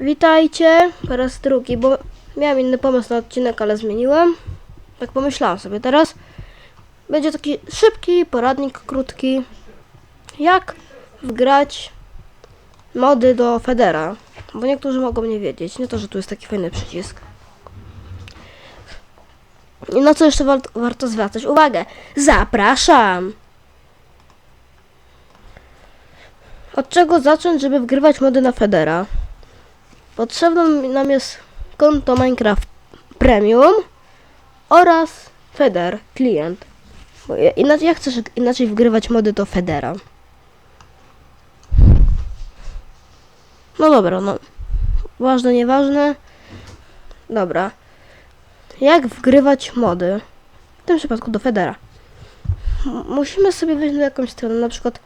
Witajcie po raz drugi, bo miałem inny pomysł na odcinek, ale zmieniłem. Tak pomyślałam sobie teraz. Będzie taki szybki poradnik, krótki. Jak wgrać mody do Federa. Bo niektórzy mogą nie wiedzieć. Nie to, że tu jest taki fajny przycisk. I na co jeszcze war warto zwracać uwagę? Zapraszam! Od czego zacząć, żeby wgrywać mody na Federa? Potrzebne nam jest konto Minecraft Premium oraz Feder, klient. Bo inaczej, jak chcesz inaczej wgrywać mody do Federa? No dobra, no. Ważne, nieważne. Dobra. Jak wgrywać mody? W tym przypadku do Federa. Musimy sobie wejść na jakąś stronę, na przykład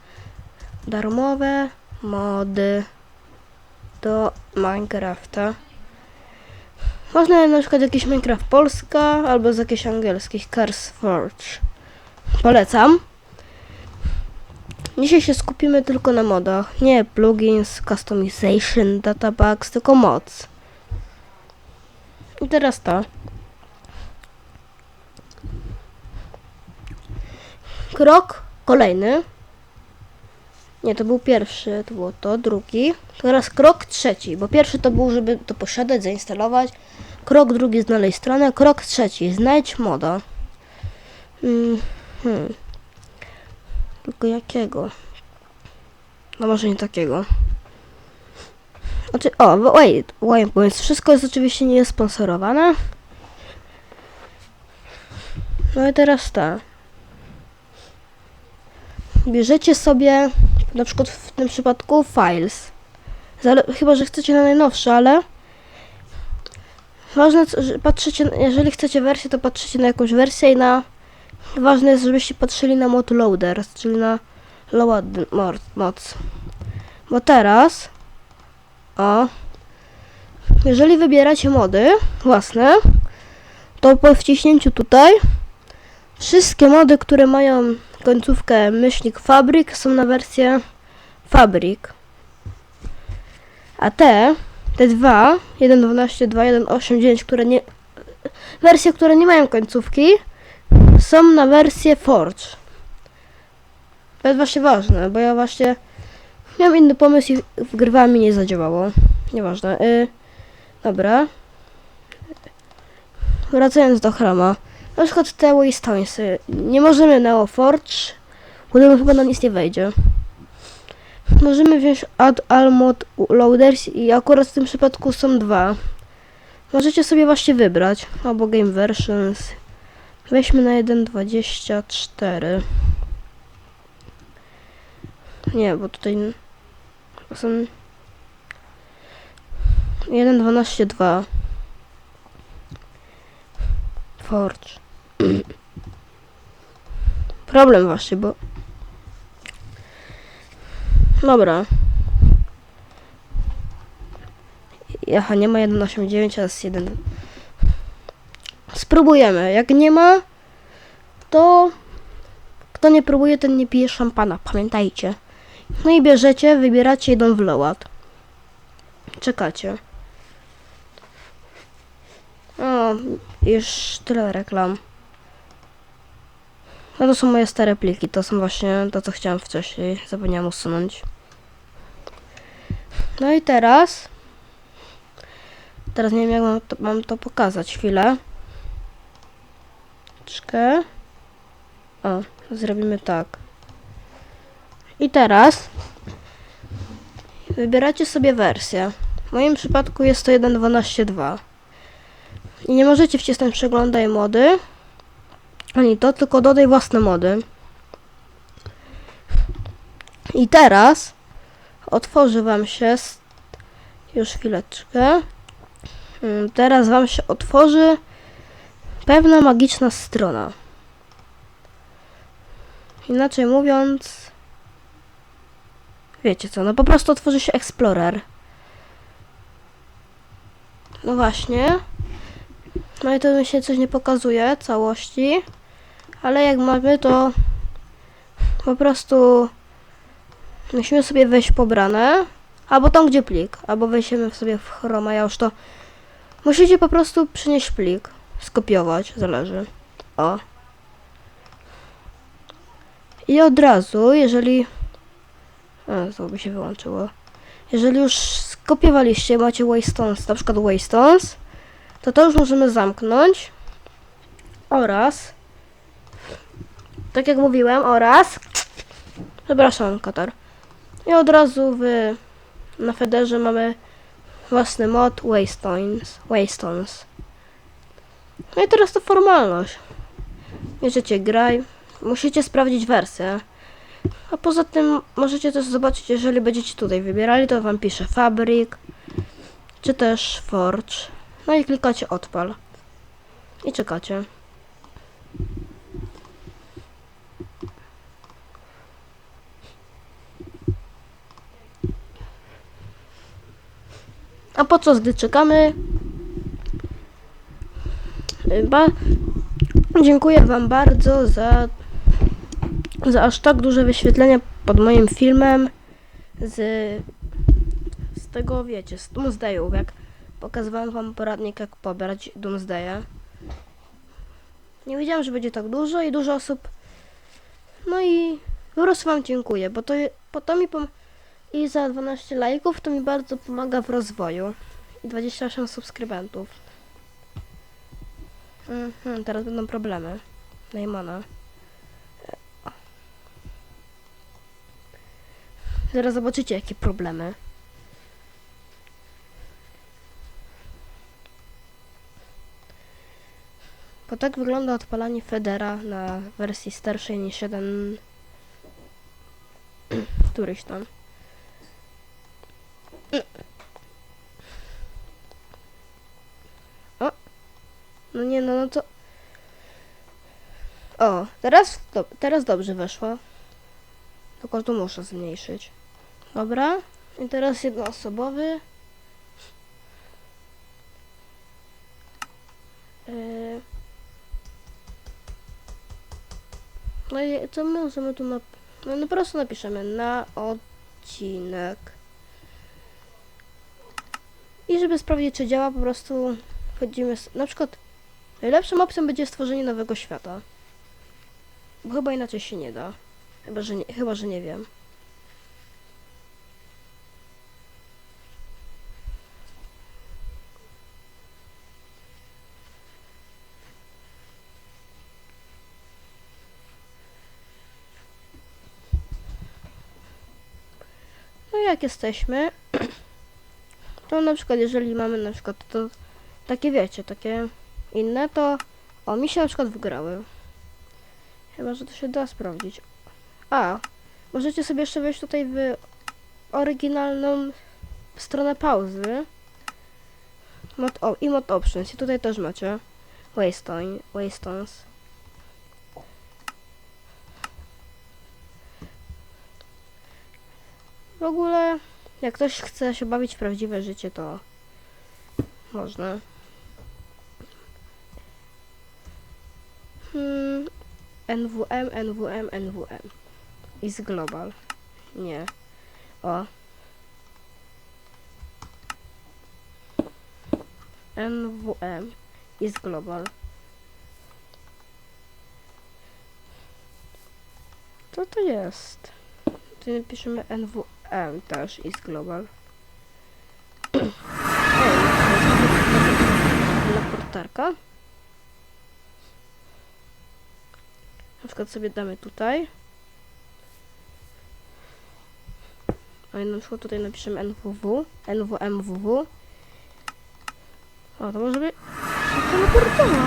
darmowe mody do Minecrafta. Można na przykład jakiś Minecraft Polska albo z jakichś angielskich Curse Forge. Polecam. Dzisiaj się skupimy tylko na modach. Nie plugins, customization, databacks, tylko mods. I teraz to. Krok kolejny. Nie, to był pierwszy, to było to, drugi. Teraz krok trzeci, bo pierwszy to był, żeby to posiadać, zainstalować. Krok drugi, znaleźć stronę. Krok trzeci, znajdź moda. Mm, hmm. Tylko jakiego? No może nie takiego. Znaczy, o, wait, wait, jest, wszystko jest oczywiście nie sponsorowane. No i teraz tak. Bierzecie sobie, na przykład w tym przypadku, files. Zale chyba, że chcecie na najnowsze, ale ważne, że patrzycie, jeżeli chcecie wersję, to patrzycie na jakąś wersję i na ważne jest, żebyście patrzyli na mod loaders, czyli na load mod- mods. Bo teraz o jeżeli wybieracie mody własne, to po wciśnięciu tutaj wszystkie mody, które mają końcówkę myślnik fabryk są na wersję fabryk. A te, te dwa, 1.12, 2, 1.8.9, które nie, wersje, które nie mają końcówki, są na wersję Forge. To jest właśnie ważne, bo ja właśnie miałem inny pomysł i wgrywałem mi nie zadziałało. Nieważne. Y, dobra. Wracając do chroma. Na przykład te Waystonesy. Nie możemy Neo Forge, bo chyba na nic nie wejdzie. Możemy wziąć Add All Mod Loaders i akurat w tym przypadku są dwa. Możecie sobie właśnie wybrać. Albo Game Versions. Weźmy na 1.24. Nie, bo tutaj są 1.12.2 Forge. Problem właśnie, bo... Dobra. Aha, nie ma 1.8.9, a jest 1... Spróbujemy. Jak nie ma, to... Kto nie próbuje, ten nie pije szampana. Pamiętajcie. No i bierzecie, wybieracie idą w load. Czekacie. O, już tyle reklam. No to są moje stare pliki, to są właśnie to, co chciałam wcześniej. Zapomniałam usunąć. No i teraz... Teraz nie wiem, jak mam to, mam to pokazać. Chwilę. Czekaj. O, zrobimy tak. I teraz... Wybieracie sobie wersję. W moim przypadku jest to 1.12.2. I nie możecie wcisnąć przeglądaj mody. Ani to, tylko dodaj własne mody. I teraz otworzy wam się. Już chwileczkę. Mm, Teraz wam się otworzy pewna magiczna strona. Inaczej mówiąc. Wiecie co, no po prostu otworzy się Explorer. No właśnie. No i to mi się coś nie pokazuje całości. Ale jak mamy to po prostu musimy sobie wejść pobrane Albo tam, gdzie plik. Albo wejdziemy sobie w Chroma, ja już to... Musicie po prostu przynieść plik. Skopiować, zależy. O. I od razu, jeżeli... A, by się wyłączyło. Jeżeli już skopiowaliście, macie Waystones, na przykład Waystones, to to już możemy zamknąć. Oraz... Tak jak mówiłem, oraz... Przepraszam, Katar. I od razu w, na Federze mamy własny mod Waystones. Waystones. No i teraz to formalność. Bierzecie graj. Musicie sprawdzić wersję. A poza tym możecie też zobaczyć, jeżeli będziecie tutaj wybierali, to wam pisze Fabric, czy też Forge. No i klikacie odpal. I czekacie. A po co, gdy czekamy? Ba dziękuję Wam bardzo za, za aż tak duże wyświetlenia pod moim filmem z, z tego, wiecie, z Doomsdayów, jak pokazywałem Wam poradnik, jak pobrać Doomsdaya. Nie wiedziałam, że będzie tak dużo i dużo osób. No i po prostu Wam dziękuję, bo to, bo to mi pom- i za 12 lajków to mi bardzo pomaga w rozwoju. I 28 subskrybentów. Mhm, teraz będą problemy. Najmana. Zaraz zobaczycie jakie problemy. Bo tak wygląda odpalanie Federa na wersji starszej niż 1 któryś tam. No nie, no, no to... O, teraz, do, teraz dobrze weszło. Tylko tu muszę zmniejszyć. Dobra. I teraz jednoosobowy. Yy. No i co my możemy tu nap... No, no po prostu napiszemy na odcinek. I żeby sprawdzić, czy działa, po prostu wchodzimy. Na przykład, najlepszą opcją będzie stworzenie nowego świata. Bo chyba inaczej się nie da. Chyba, że nie, chyba, że nie wiem. No jak jesteśmy, to na przykład jeżeli mamy na przykład to takie wiecie, takie inne, to o mi się na przykład wygrały. Chyba, że to się da sprawdzić. A, możecie sobie jeszcze wejść tutaj w oryginalną stronę pauzy. Mod o, I mod options. I tutaj też macie Waystone, Waystones. W ogóle, jak ktoś chce się bawić w prawdziwe życie, to można. Hmm, NWM, NWM, NWM. Is global. Nie. O. NWM is global. Co to jest? Tu napiszemy NWM też is global. Ej, laportarka. Na przykład sobie damy tutaj. A na przykład tutaj napiszemy NWW, NWMWW. O, to może być teleportowa.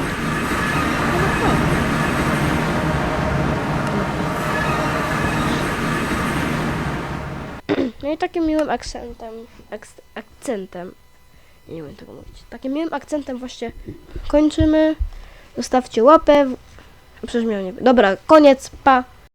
No i takim miłym akcentem, ak- akcentem, nie umiem tego mówić, takim miłym akcentem właśnie kończymy. Zostawcie łapę. Przecież miał nie. Dobra, koniec, pa.